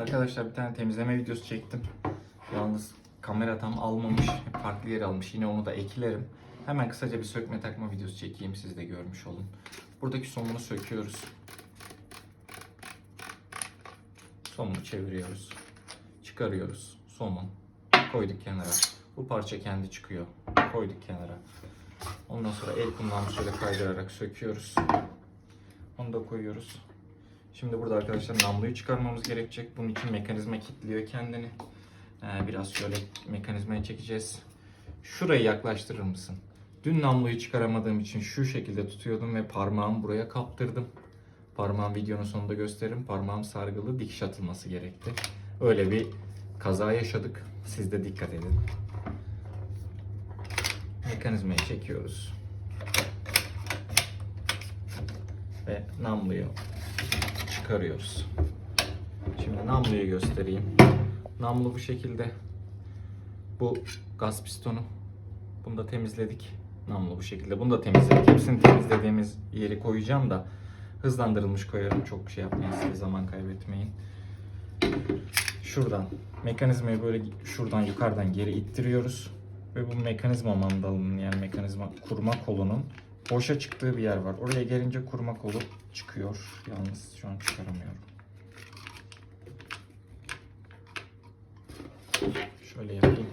Arkadaşlar bir tane temizleme videosu çektim. Yalnız kamera tam almamış. Farklı yer almış. Yine onu da eklerim. Hemen kısaca bir sökme takma videosu çekeyim. Siz de görmüş olun. Buradaki somunu söküyoruz. Somunu çeviriyoruz. Çıkarıyoruz. Somun. Koyduk kenara. Bu parça kendi çıkıyor. Koyduk kenara. Ondan sonra el kumlarını şöyle kaydırarak söküyoruz. Onu da koyuyoruz. Şimdi burada arkadaşlar namluyu çıkarmamız gerekecek. Bunun için mekanizma kilitliyor kendini. Ee, biraz şöyle mekanizmaya çekeceğiz. Şurayı yaklaştırır mısın? Dün namluyu çıkaramadığım için şu şekilde tutuyordum ve parmağımı buraya kaptırdım. Parmağım videonun sonunda gösteririm. Parmağım sargılı dikiş atılması gerekti. Öyle bir kaza yaşadık. Siz de dikkat edin. Mekanizmayı çekiyoruz. Ve namluyu çıkarıyoruz. Şimdi namluyu göstereyim. Namlu bu şekilde. Bu gaz pistonu. Bunu da temizledik. Namlu bu şekilde. Bunu da temizledik. Hepsini temizlediğimiz yeri koyacağım da hızlandırılmış koyarım. Çok şey yapmayın size zaman kaybetmeyin. Şuradan mekanizmayı böyle şuradan yukarıdan geri ittiriyoruz. Ve bu mekanizma mandalının yani mekanizma kurma kolunun boşa çıktığı bir yer var. Oraya gelince kurma kolu çıkıyor. Yalnız şu an çıkaramıyorum. Şöyle yapayım.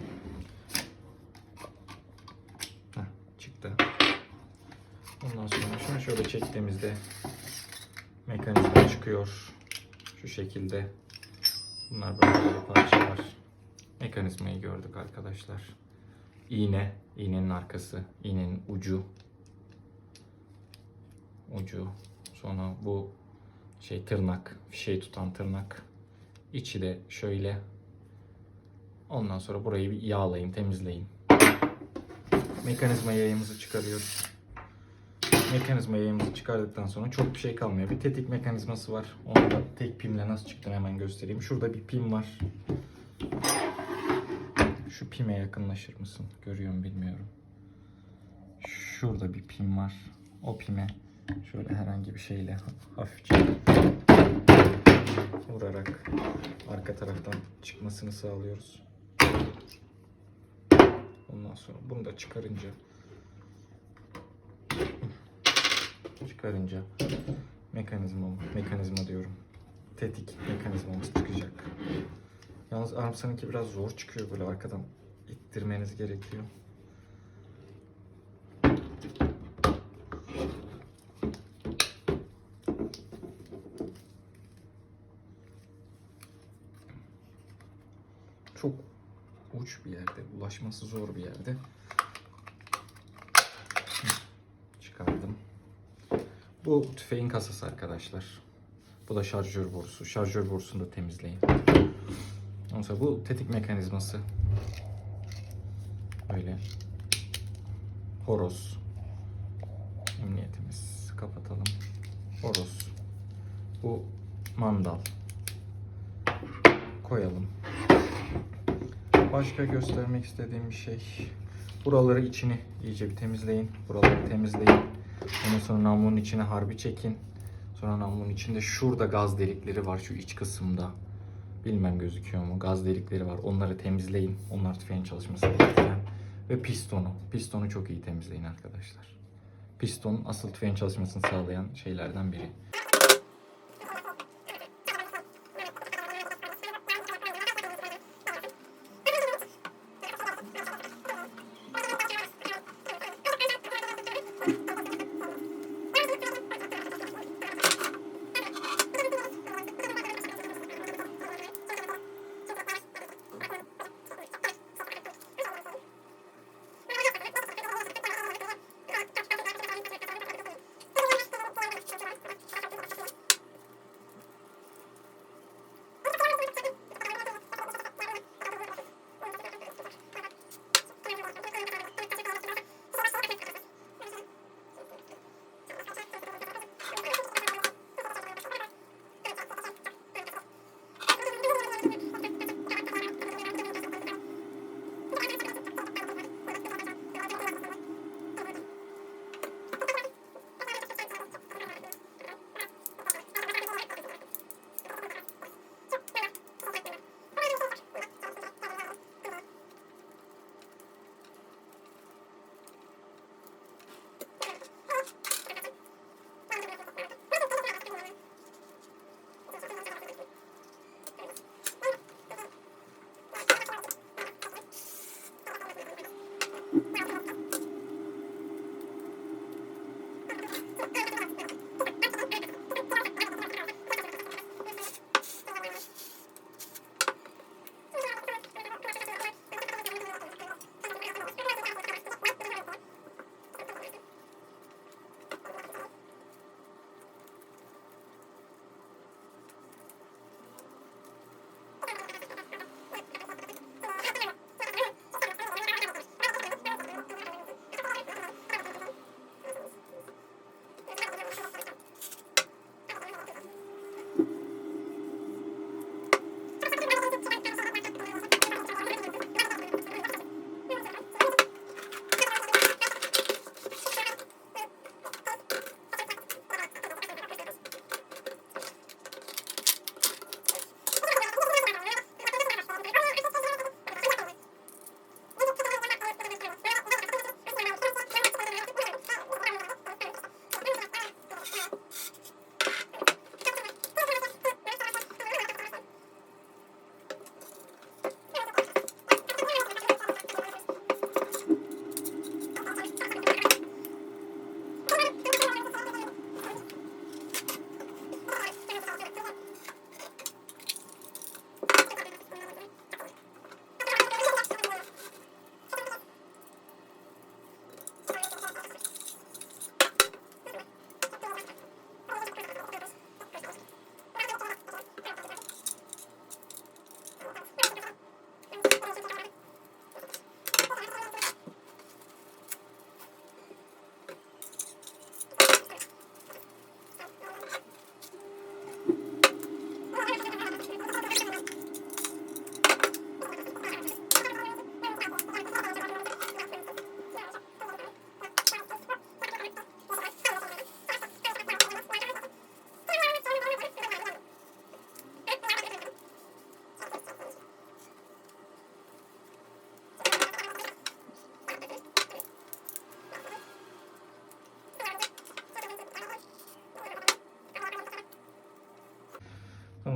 Heh, çıktı. Ondan sonra şunu şöyle çektiğimizde mekanizma çıkıyor. Şu şekilde. Bunlar böyle parçalar. Mekanizmayı gördük arkadaşlar. İğne, iğnenin arkası, iğnenin ucu. Ucu. Sonra bu şey tırnak, fişeyi tutan tırnak. İçi de şöyle. Ondan sonra burayı bir yağlayın, temizleyin. Mekanizma yayımızı çıkarıyoruz. Mekanizma yayımızı çıkardıktan sonra çok bir şey kalmıyor. Bir tetik mekanizması var. Onu da tek pimle nasıl çıktığını hemen göstereyim. Şurada bir pim var. Şu pime yakınlaşır mısın? Görüyor mu bilmiyorum. Şurada bir pim var. O pime şöyle herhangi bir şeyle hafifçe vurarak arka taraftan çıkmasını sağlıyoruz. Ondan sonra bunu da çıkarınca çıkarınca mekanizma mekanizma diyorum. Tetik mekanizmamız çıkacak. Yalnız Armstrong'ınki biraz zor çıkıyor böyle arkadan ittirmeniz gerekiyor. Çok uç bir yerde, ulaşması zor bir yerde. Çıkardım. Bu tüfeğin kasası arkadaşlar. Bu da şarjör borusu. Şarjör borusunu da temizleyin. Ondan bu tetik mekanizması. Böyle. Horoz. Emniyetimiz. Kapatalım. Horoz. Bu mandal. Koyalım. Başka göstermek istediğim bir şey. Buraları içini iyice bir temizleyin. Buraları temizleyin. Ondan sonra namlunun içine harbi çekin. Sonra namlunun içinde şurada gaz delikleri var şu iç kısımda. Bilmem gözüküyor mu? Gaz delikleri var. Onları temizleyin. Onlar tüfeğin çalışmasını bekleyen. Ve pistonu. Pistonu çok iyi temizleyin arkadaşlar. Piston asıl tüfeğin çalışmasını sağlayan şeylerden biri.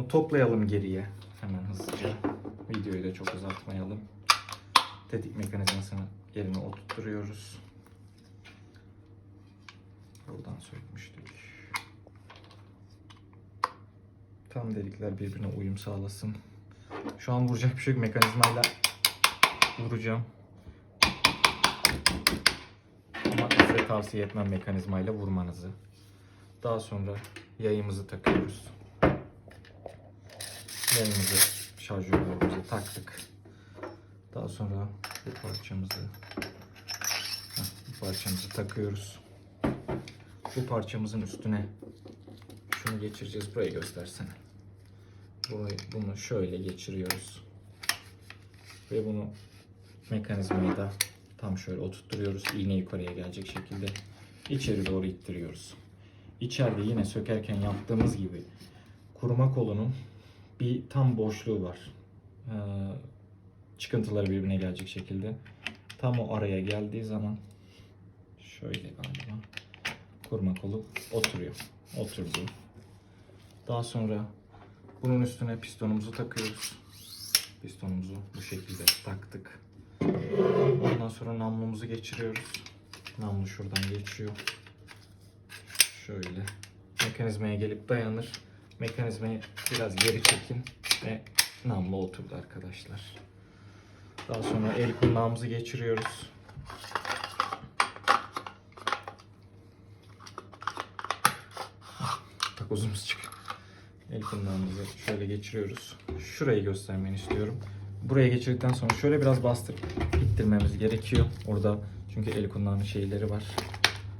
Toplayalım geriye. Hemen hızlıca. Videoyu da çok uzatmayalım. Tetik mekanizmasını yerine oturtuyoruz. Buradan sökmüştük. Tam delikler birbirine uyum sağlasın. Şu an vuracak bir şey yok. Mekanizmayla vuracağım. Ama size tavsiye etmem mekanizmayla vurmanızı. Daha sonra yayımızı takıyoruz. Yayımızı, şarjörlerimizi taktık. Daha sonra bu parçamızı bu parçamızı takıyoruz. Bu parçamızın üstüne şunu geçireceğiz. Burayı göstersene. Burayı, bunu şöyle geçiriyoruz. Ve bunu mekanizmayı da tam şöyle oturtturuyoruz. İğne yukarıya gelecek şekilde içeri doğru ittiriyoruz. İçeride yine sökerken yaptığımız gibi kuruma kolunun bir tam boşluğu var. Ee, çıkıntıları birbirine gelecek şekilde. Tam o araya geldiği zaman şöyle galiba kurma kolu oturuyor. Oturdu. Daha sonra bunun üstüne pistonumuzu takıyoruz. Pistonumuzu bu şekilde taktık. Ondan sonra namlumuzu geçiriyoruz. Namlu şuradan geçiyor. Şöyle. Mekanizmaya gelip dayanır. Mekanizmayı biraz geri çekin ve namlu oturdu arkadaşlar. Daha sonra el kundağımızı geçiriyoruz. Takozumuz çıkıyor. El kundağımızı şöyle geçiriyoruz. Şurayı göstermeni istiyorum. Buraya geçirdikten sonra şöyle biraz bastırıp ittirmemiz gerekiyor. Orada çünkü el kundağının şeyleri var.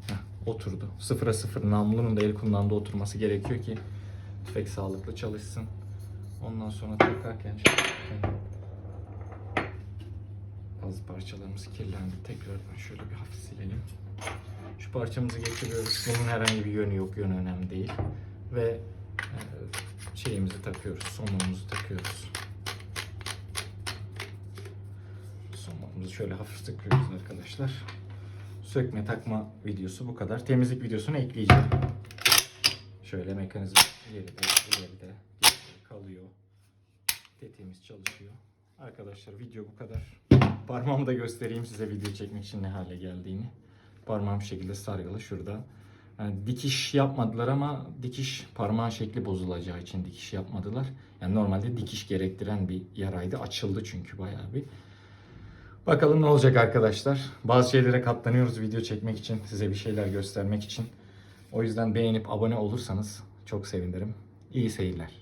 Heh, oturdu. Sıfıra sıfır namlunun da el kundağında oturması gerekiyor ki tüfek sağlıklı çalışsın. Ondan sonra takarken çekerken bazı parçalarımız kirlendi. Tekrardan şöyle bir hafif silelim. Şu parçamızı geçiriyoruz. Bunun herhangi bir yönü yok. Yönü önemli değil. Ve e, şeyimizi takıyoruz. Somunumuzu takıyoruz. Somunumuzu şöyle hafif sıkıyoruz arkadaşlar. Sökme takma videosu bu kadar. Temizlik videosunu ekleyeceğim. Şöyle mekanizma ileride, ileride kalıyor. Tetiğimiz çalışıyor. Arkadaşlar video bu kadar. Parmağımı da göstereyim size video çekmek için ne hale geldiğini. Parmağım şekilde sargılı şurada. Yani dikiş yapmadılar ama dikiş parmağın şekli bozulacağı için dikiş yapmadılar. Yani normalde dikiş gerektiren bir yaraydı. Açıldı çünkü bayağı bir. Bakalım ne olacak arkadaşlar. Bazı şeylere katlanıyoruz video çekmek için, size bir şeyler göstermek için. O yüzden beğenip abone olursanız çok sevinirim. İyi seyirler.